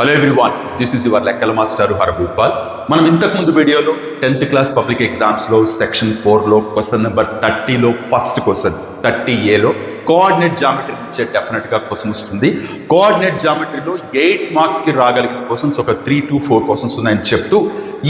Hello everyone this is your లెక్కల master Harabhupal మనం ఇంతకుముందు వీడియోలో టెన్త్ క్లాస్ పబ్లిక్ ఎగ్జామ్స్లో సెక్షన్ ఫోర్లో క్వశ్చన్ నెంబర్ థర్టీలో ఫస్ట్ క్వశ్చన్ థర్టీ ఏలో కోఆర్డినేట్ జామెట్రీ ఇచ్చే డెఫినెట్గా క్వశ్చన్ వస్తుంది. కోఆర్డినేట్ జామెట్రీలో ఎయిట్ మార్క్స్కి రాగలిగిన క్వశ్చన్స్ ఒక త్రీ టు ఫోర్ క్వశ్చన్స్ ఉన్నాయని చెప్తూ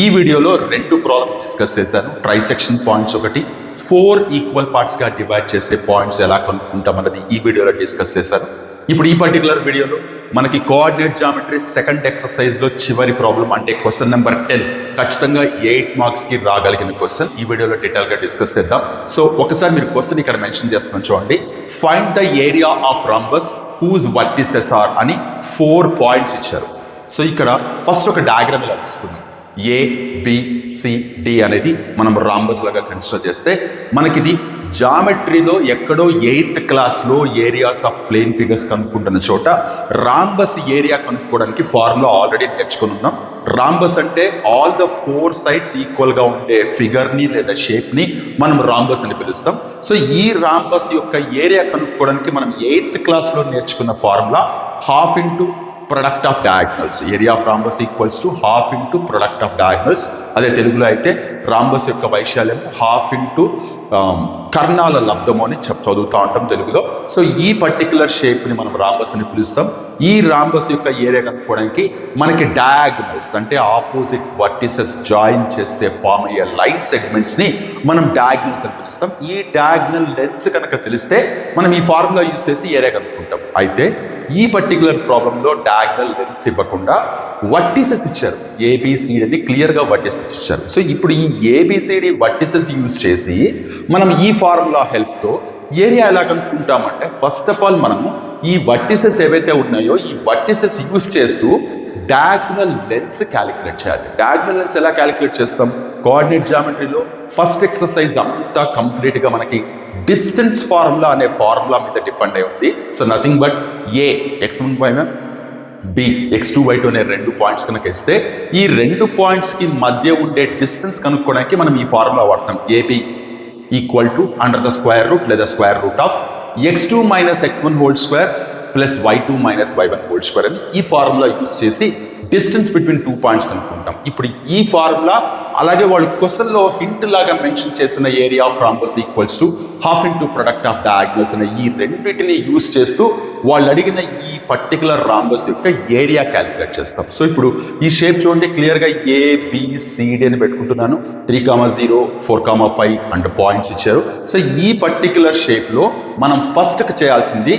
ఈ వీడియోలో రెండు ప్రాబ్లమ్స్ డిస్కస్ చేశాను. ట్రై సెక్షన్ పాయింట్స్ ఒకటి ఫోర్ ఈక్వల్ పార్ట్స్గా డివైడ్ చేసే పాయింట్స్ ఎలా కనుక్కుంటాం అన్నది ఈ వీడియోలో డిస్కస్ చేశాను. ఇప్పుడు ఈ పర్టికులర్ వీడియోలో మనకి కోఆర్డినేట్ జామెట్రీ సెకండ్ ఎక్సర్సైజ్లో చివరి ప్రాబ్లం అంటే క్వశ్చన్ నెంబర్ టెన్ ఖచ్చితంగా ఎయిట్ మార్క్స్కి రాగలిగిన క్వశ్చన్ ఈ వీడియోలో డీటెయిల్గా డిస్కస్ చేద్దాం. సో ఒకసారి మీరు క్వశ్చన్ ఇక్కడ మెన్షన్ చేస్తున్నాం చూడండి. Find the area of rhombus whose vertices are అని ఫోర్ పాయింట్స్ ఇచ్చారు. సో ఇక్కడ ఫస్ట్ ఒక డయాగ్రామ్ ఇలా తీసుకుందాం ఏ బి సి డి అనేది మనం రాంబస్ లాగా కన్సిడర్ చేస్తే మనకిది జామెట్రీలో ఎక్కడో ఎయిత్ క్లాస్లో ఏరియాస్ ఆఫ్ ప్లేన్ ఫిగర్స్ కనుక్కుంటున్న చోట రాంబస్ ఏరియా కనుక్కోవడానికి ఫార్ములా ఆల్రెడీ నేర్చుకుని ఉన్నాం. రాంబస్ అంటే ఆల్ ద ఫోర్ సైడ్స్ ఈక్వల్గా ఉండే ఫిగర్ని లేదా షేప్ని మనం రాంబస్ అని పిలుస్తాం. సో ఈ రాంబస్ యొక్క ఏరియా కనుక్కోవడానికి మనం ఎయిత్ క్లాస్లో నేర్చుకున్న formula half into product of diagonals area of rhombus equals to half into product of diagonals అదే తెలుగులో అయితే రాంబస్ యొక్క వైశాల్యం హాఫ్ ఇంటూ um, కర్ణాల లబ్ధము అని చెప్ చదువుతూ ఉంటాం తెలుగులో. సో ఈ పర్టికులర్ షేప్ని మనం రాంబస్ అని పిలుస్తాం. ఈ రాంబస్ యొక్క ఏరియా కనుక్కోవడానికి మనకి డయాగ్నల్స్ అంటే ఆపోజిట్ వర్టిసెస్ జాయిన్ చేస్తే ఫామ్ అయ్యే లైన్ సెగ్మెంట్స్ని మనం డయాగ్నల్స్ అని పిలుస్తాం. ఈ డయాగ్నల్ లెన్స్ కనుక తెలిస్తే మనం ఈ ఫార్ములా యూజ్ చేసి ఏరియా కనుక్కుంటాం. అయితే ఈ పర్టికులర్ ప్రాబ్లంలో డయాగ్నల్ లెన్స్ ఇవ్వకుండా వర్టిసెస్ ఇచ్చారు. ఏబిసిడిని క్లియర్గా వర్టిసెస్ ఇచ్చారు. సో ఇప్పుడు ఈ ఏబిసిడి వర్టిసెస్ యూజ్ చేసి మనం ఈ ఫార్ములా హెల్ప్తో ఏరియా ఎలా కనుక్కుంటామంటే ఫస్ట్ ఆఫ్ ఆల్ మనము ఈ వర్టిసెస్ ఏవైతే ఉన్నాయో ఈ వర్టిసెస్ యూజ్ చేస్తూ డయాగ్నల్ లెన్స్ క్యాలిక్యులేట్ చేయాలి. డయాగ్నల్ లెన్స్ ఎలా క్యాలిక్యులేట్ చేస్తాం? కోఆర్డినేట్ జామెట్రీలో ఫస్ట్ ఎక్సర్సైజ్ అంతా కంప్లీట్గా మనకి డిస్టెన్స్ ఫార్ములా అనే ఫార్ములా మీద డిపెండ్ అయి ఉంది. So nothing but A x one by B x two by two అనే రెండు పాయింట్స్ కనుక ఇస్తే ఈ రెండు పాయింట్స్కి మధ్య ఉండే డిస్టెన్స్ కనుక్కోవడానికి మనం ఈ ఫార్ములా వాడతాం. AB equal to under the square root లేదా square root of x two minus x one whole square plus y two minus y one whole square అని ఈ ఫార్ములా యూస్ చేసి డిస్టెన్స్ బిట్వీన్ టూ పాయింట్స్ కనుక్కుంటాం. ఇప్పుడు ఈ formula అలాగే వాళ్ళు క్వశ్చన్లో హింట్ లాగా మెన్షన్ చేసిన area of rhombus equals to half into product of diagonals అనే ఈ రెండింటిని యూస్ చేస్తూ వాళ్ళు అడిగిన ఈ పర్టికులర్ రాంబస్ యొక్క ఏరియా క్యాలిక్యులేట్ చేస్తాం. సో ఇప్పుడు ఈ షేప్ చూడండి క్లియర్గా ఏ బిసిడి అని పెట్టుకుంటున్నాను. Three comma zero four comma five and points ఇచ్చారు. సో ఈ పర్టికులర్ షేప్లో మనం ఫస్ట్ చేయాల్సింది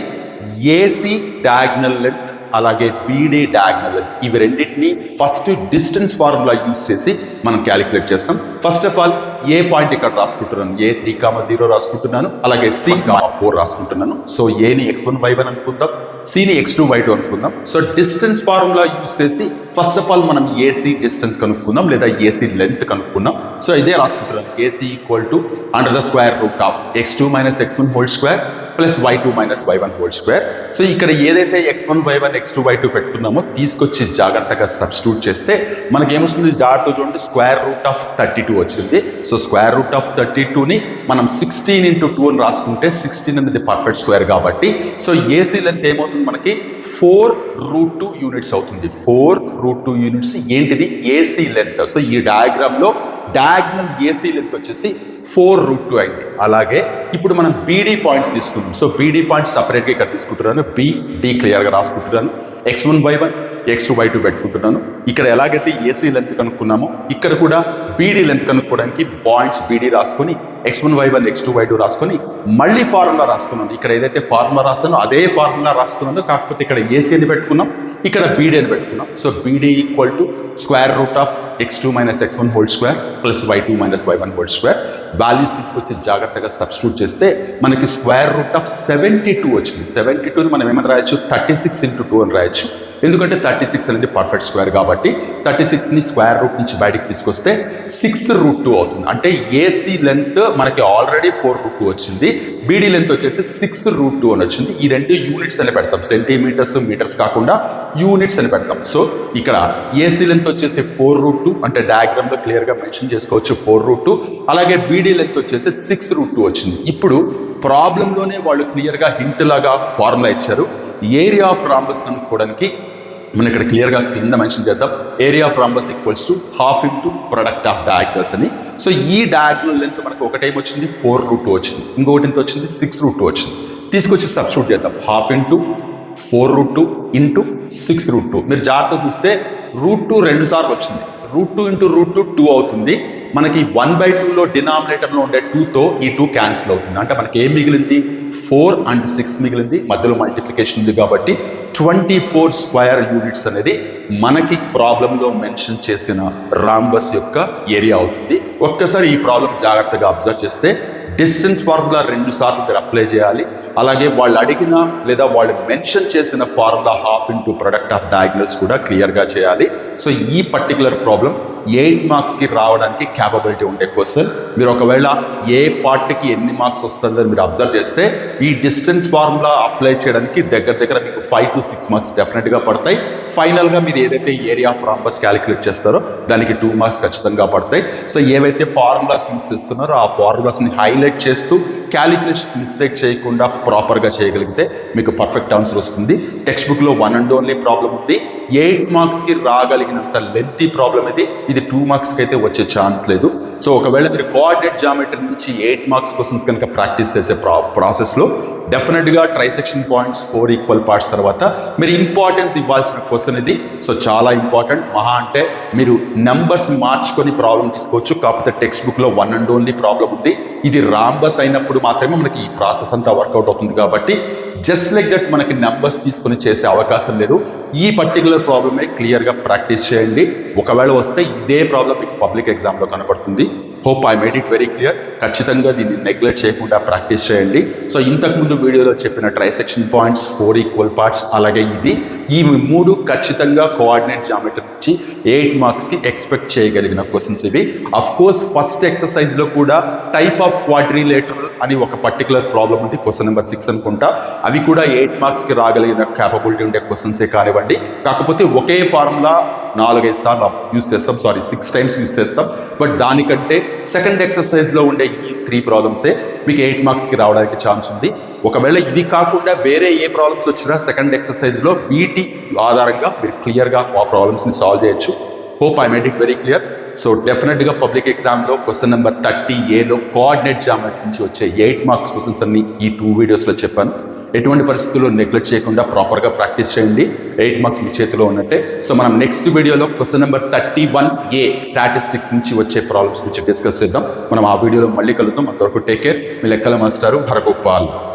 ఏసీ డయాగ్నల్ లెంత్ అలాగే బీడీ డయాగ్నల్ ఇవి రెండింటిని ఫస్ట్ డిస్టెన్స్ ఫార్ములా యూజ్ చేసి మనం క్యాలిక్యులేట్ చేస్తాం. First of all A point ఇక్కడ రాసుకుంటున్నాను? ఏ త్రీ కామా జీరో రాసుకుంటున్నాను? అలాగే సి కామా ఫోర్ రాసుకుంటున్నాను. సో ఏని ఎక్స్ వన్ వై వన్ అనుకుందాం. సిని ఎక్స్ టూ వై టూ అనుకుందాం. సో డిస్టెన్స్ ఫార్ములా యూజ్ చేసి ఫస్ట్ ఆఫ్ ఆల్ మనం ఏసీ డిస్టెన్స్ కనుక్కుందాం లేదా ఏసీ లెంత్ కనుక్కుందాం. సో ఇదే రాసుకుంటున్నాను. AC equal to under the square root of x two minus x one whole square plus y two minus y one whole square so ఇక్కడ ఏదైతే x one y one x two y two పెట్టుకున్నామో తీసుకొచ్చి జాగ్రత్తగా substitute చేస్తే మనకి ఏమొస్తుంది జాగ్రత్త చూడండి square root of thirty two వచ్చింది. So square root of thirty టూని మనం సిక్స్టీన్ ఇంటూ టూ అని రాసుకుంటే సిక్స్టీన్ అనేది పర్ఫెక్ట్ స్క్వేర్ కాబట్టి. సో ఏసీ లెంత్ ఏమవుతుంది మనకి? ఫోర్ రూట్ టూ యూనిట్స్ అవుతుంది. ఫోర్ రూట్ టూ యూనిట్స్ ఏంటిది? ఏసీ లెంత్ సో ఈ డయాగ్రామ్లో డయాగ్నల్ ఏసీ లెంత్ వచ్చేసి ఫోర్ రూట్ టూ అయింది. అలాగే ఇప్పుడు మనం బీడీ పాయింట్స్ తీసుకుందాం సో బీడీ పాయింట్స్ సపరేట్గా ఇక్కడ తీసుకుంటున్నాను. బీడీ క్లియర్గా రాసుకుంటున్నాను. X one by one x two by two పెట్టుకుంటున్నాను. ఇక్కడ ఎలాగైతే ఏసీ లెంత్ కనుక్కున్నామో ఇక్కడ కూడా బీడీ లెంత్ కనుక్కోవడానికి పాయింట్స్ బీడీ రాసుకొని x one y one x two y two రాసుకొని మళ్ళీ ఫార్ములా రాస్తున్నాను. ఇక్కడ ఏదైతే ఫార్ములా రాస్తానో అదే ఫార్ములా రాస్తున్నాను. కాకపోతే ఇక్కడ ఏసీని పెట్టుకున్నాం. ఇక్కడ బీడీ అని పెట్టుకున్నాం. So BD equal to square root of x two minus x one whole square plus y two minus y one whole square values తీసుకొచ్చి జాగ్రత్తగా సబ్స్టిట్యూట్ చేస్తే మనకి square root of seventy two వచ్చింది. సెవెంటీ టూని మనం ఏమైనా రాయొచ్చు? థర్టీ సిక్స్ ఇంటూ టూ అని రాయొచ్చు. ఎందుకంటే థర్టీ సిక్స్ అనేది పర్ఫెక్ట్ స్క్వేర్ కాబట్టి థర్టీ సిక్స్ని స్క్వేర్ రూట్ నుంచి బయటకు తీసుకొస్తే సిక్స్ రూట్ టూ అవుతుంది. అంటే ఏసీ లెంత్ మనకి ఆల్రెడీ ఫోర్ రూట్ టూ వచ్చింది. బీడీ లెంత్ వచ్చేసి సిక్స్ రూట్ టూ అని వచ్చింది. ఈ రెండు యూనిట్స్ అని పెడతాం. సెంటీమీటర్స్ మీటర్స్ కాకుండా యూనిట్స్ అని పెడతాం. సో ఇక్కడ ఏసీ లెంత్ వచ్చేసి ఫోర్ రూట్ టూ. అంటే డయాగ్రామ్లో క్లియర్గా మెన్షన్ చేసుకోవచ్చు ఫోర్ రూట్ టూ. అలాగే బీడీ లెంత్ వచ్చేసి సిక్స్ రూట్ టూ వచ్చింది. ఇప్పుడు ప్రాబ్లంలోనే వాళ్ళు క్లియర్గా హింట్ లాగా ఫార్ములా ఇచ్చారు. ఏరియా ఆఫ్ రాంబస్ కనుక్కోవడానికి మనం ఇక్కడ క్లియర్గా కింద మెన్షన్ చేద్దాం. Area of rhombus equals to half into product of diagonals అని. సో ఈ డయాగ్నల్ లెంత్ మనకు ఒకటి వచ్చింది ఫోర్ రూట్ వచ్చింది. ఇంకొకటి ఎంత వచ్చింది? సిక్స్ రూట్ వచ్చింది. తీసుకొచ్చి సబ్స్టిట్యూట్ చేద్దాం. Half into four root two into six root two మీరు జాగ్రత్త చూస్తే రూట్ టూ రెండు సార్లు వచ్చింది. Root two into root two two అవుతుంది. మనకి వన్ బై టూలో డినామినేటర్లో ఉండే టూతో ఈ టూ క్యాన్సిల్ అవుతుంది. అంటే మనకి ఏం మిగిలింది? ఫోర్ అండ్ సిక్స్ మిగిలింది. మధ్యలో మల్టిప్లికేషన్ ఉంది కాబట్టి ట్వంటీ ఫోర్ స్క్వేర్ యూనిట్స్ అనేది మనకి ప్రాబ్లంలో మెన్షన్ చేసిన రాంబస్ యొక్క ఏరియా అవుతుంది. ఒక్కసారి ఈ ప్రాబ్లం జాగ్రత్తగా అబ్జర్వ్ చేస్తే డిస్టెన్స్ ఫార్ములా రెండు సార్లు మీరు అప్లై చేయాలి. అలాగే వాళ్ళు అడిగిన లేదా వాళ్ళు మెన్షన్ చేసిన formula half into product of diagonals కూడా క్లియర్గా చేయాలి. సో ఈ పర్టికులర్ ప్రాబ్లం ఎయిట్ మార్క్స్కి రావడానికి క్యాపబిలిటీ ఉండే క్వశ్చన్ మీరు ఒకవేళ ఏ పార్ట్కి ఎన్ని మార్క్స్ వస్తుందని మీరు అబ్జర్వ్ చేస్తే ఈ డిస్టెన్స్ ఫార్ములా అప్లై చేయడానికి దగ్గర దగ్గర మీకు ఫైవ్ టు సిక్స్ మార్క్స్ డెఫినెట్గా పడతాయి. ఫైనల్గా మీరు ఏదైతే ఏరియా ఆఫ్ రాంబస్ క్యాలిక్యులేట్ చేస్తారో దానికి టూ మార్క్స్ ఖచ్చితంగా పడతాయి. సో ఏవైతే ఫార్ములాస్ యూస్ చేస్తున్నారో ఆ ఫార్ములాస్ని హైలైట్ చేస్తూ క్యాలిక్యులేషన్స్ మిస్టేక్ చేయకుండా ప్రాపర్గా చేయగలిగితే మీకు పర్ఫెక్ట్ ఆన్సర్ వస్తుంది. టెక్స్ట్ బుక్లో వన్ అండ్ ఓన్లీ ప్రాబ్లం ఉంది. ఎయిట్ మార్క్స్కి రాగలిగినంత లెంతీ ప్రాబ్లం ఇది. ఇది టూ మార్క్స్కి అయితే వచ్చే ఛాన్స్ లేదు. సో ఒకవేళ మీరు కోఆర్డినేట్ జామెట్రీ నుంచి ఎయిట్ మార్క్స్ క్వశ్చన్స్ కనుక ప్రాక్టీస్ చేసే ప్రా ప్రాసెస్లో డెఫినెట్గా trisection points four equal parts తర్వాత మీరు ఇంపార్టెన్స్ ఇవ్వాల్సిన క్వశ్చన్ ఇది. సో చాలా ఇంపార్టెంట్ మహా అంటే మీరు నెంబర్స్ మార్చుకొని ప్రాబ్లం తీసుకోవచ్చు. కాకపోతే టెక్స్ట్ బుక్లో వన్ అండ్ ఓన్లీ ప్రాబ్లం ఉంది. ఇది రాంబస్ అయినప్పుడు మాత్రమే మనకి ఈ ప్రాసెస్ అంతా వర్కౌట్ అవుతుంది కాబట్టి జస్ట్ లైక్ దట్ మనకి నెంబర్స్ తీసుకొని చేసే అవకాశం లేదు. ఈ పర్టికులర్ ప్రాబ్లమే క్లియర్గా ప్రాక్టీస్ చేయండి. ఒకవేళ వస్తే ఇదే ప్రాబ్లం మీకు పబ్లిక్ ఎగ్జామ్లో కనపడుతుంది. Hope I made it very clear ఖచ్చితంగా దీన్ని నెగ్లెక్ట్ చేయకుండా ప్రాక్టీస్ చేయండి. సో ఇంతకుముందు వీడియోలో చెప్పిన trisection points four equal parts అలాగే ఇది. ఈ మూడు ఖచ్చితంగా కోఆర్డినేట్ జామెట్రీ నుంచి ఎయిట్ మార్క్స్కి ఎక్స్పెక్ట్ చేయగలిగిన క్వశ్చన్స్ ఇవి. అఫ్ కోర్స్ ఫస్ట్ ఎక్సర్సైజ్లో కూడా టైప్ ఆఫ్ క్వాడ్రిలేటరల్ అని ఒక పర్టికులర్ ప్రాబ్లం ఉంది. క్వశ్చన్ నెంబర్ సిక్స్ అనుకుంటా. అవి కూడా ఎయిట్ మార్క్స్కి రాగలిగిన క్యాపబిలిటీ ఉండే క్వశ్చన్సే కానివ్వండి. కాకపోతే ఒకే ఫార్ములా నాలుగైదు సార్లు యూస్ చేస్తాం. సారీ సిక్స్ టైమ్స్ యూస్ చేస్తాం. బట్ దానికంటే సెకండ్ ఎక్సర్సైజ్లో ఉండే ఈ త్రీ ప్రాబ్లమ్సే మీకు ఎయిట్ మార్క్స్కి రావడానికి ఛాన్స్ ఉంది. ఒకవేళ ఇది కాకుండా వేరే ఏ ప్రాబ్లమ్స్ వచ్చినా సెకండ్ ఎక్సర్సైజ్లో వీటి ఆధారంగా మీరు క్లియర్గా ఆ ప్రాబ్లమ్స్ని సాల్వ్ చేయొచ్చు. Hope I made it very clear. So డెఫినెట్గా పబ్లిక్ ఎగ్జామ్లో క్వశ్చన్ నెంబర్ థర్టీ ఏలో కోఆర్డినేట్ జామెట్రీ నుంచి వచ్చే ఎయిట్ మార్క్స్ క్వశ్చన్స్ అన్ని ఈ టూ వీడియోస్లో చెప్పాను. ఎటువంటి పరిస్థితుల్లో నెగ్లెక్ట్ చేయకుండా ప్రాపర్గా ప్రాక్టీస్ చేయండి. ఎయిట్ మార్క్స్ మీ చేతిలో ఉన్నట్టే. సో మనం నెక్స్ట్ వీడియోలో question number thirty one A statistics నుంచి వచ్చే ప్రాబ్లమ్స్ గురించి డిస్కస్ చేద్దాం. మనం ఆ వీడియోలో మళ్ళీ కలుద్దాం. అంతవరకు టేక్ కేర్ మీ లెక్కల మాస్టారు హరగోపాల్.